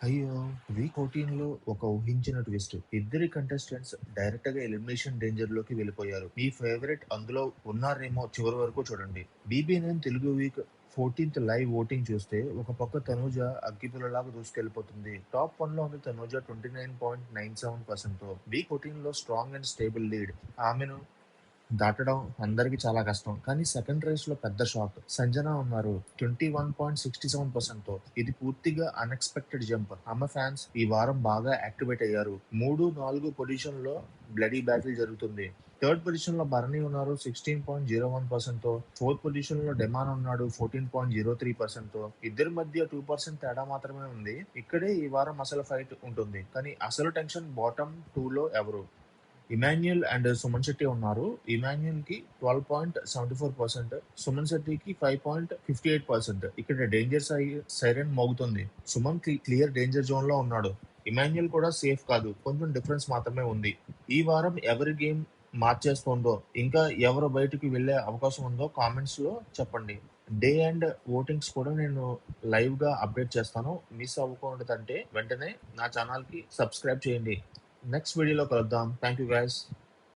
అయ్యో! వీక్ 14లో ఒక ఊహించిన ట్విస్ట్. ఇద్దరి కంటెస్టెంట్స్ డైరెక్ట్గా ఎలిమినేషన్ డేంజర్‌లోకి వెళ్ళిపోయారు. మీ ఫేవరెట్ అందులో ఉన్నారేమో చివరి వరకు చూడండి. 'బీబీ9' తెలుగు వీక్ 14థ్ లైవ్ ఓటింగ్ చూస్తే ఒక పక్క తనూజ అగ్గిపుల్లలాగా దూసుకెళ్ళిపోతుంది. టాప్ వన్‌లో ఉంది తనూజ 29.97%తో. వీక్ 14లో స్ట్రాంగ్ అండ్ స్టేబుల్ లీడ్. ఆమెను దాటడం అందరికీ చాలా కష్టం. కానీ సెకండ్ రేస్‌లో పెద్ద షాక్. సంజన ఉన్నారు 21.67%తో. ఇది పూర్తిగా అన్‌ఎక్స్‌పెక్టెడ్ జంప్. అమ్మ ఫ్యాన్స్ ఈ వారం బాగా యాక్టివేట్ అయ్యారు. మూడు, నాలుగు పొజిషన్‌లో బ్లడీ బ్యాటిల్ జరుగుతుంది. థర్డ్ పొజిషన్‌లో భరణి ఉన్నారు 16.01%తో. ఫోర్త్ పొజిషన్‌లో డెమాన్ ఉన్నాడు 14.03%తో. ఇద్దరి మధ్య టూ పర్సెంట్ తేడా మాత్రమే ఉంది. ఇక్కడే ఈ వారం అసలు ఫైట్ ఉంటుంది. కానీ అసలు టెన్షన్ బాటమ్ టూలో ఎవరు? ఇమాన్యుయల్ అండ్ సుమన్ శెట్టి ఉన్నారు. ఇమానుయల్కి twelve point seventy four percent Suman శెట్టికి 5.58%. ఇక్కడ డేంజర్ సై సైరన్ మోగుతుంది. సుమన్ క్లి క్లియర్ డేంజర్ జోన్‌లో ఉన్నాడు. ఇమాన్యుయల్ కూడా సేఫ్ కాదు. కొంచెం డిఫరెన్స్ మాత్రమే ఉంది. ఈ వారం ఎవరి గేమ్ మార్చేస్తుందో ఇంకా ఎవరు బయటకు వెళ్ళే అవకాశం ఉందో కామెంట్స్‌లో చెప్పండి. డే అండ్ ఓటింగ్స్ కూడా నేను లైవ్‌గా అప్డేట్ చేస్తాను. మిస్ అవ్వకూడదంటే వెంటనే నా ఛానల్‌కి సబ్స్క్రైబ్ చేయండి. next video lo kaluddam thank you guys.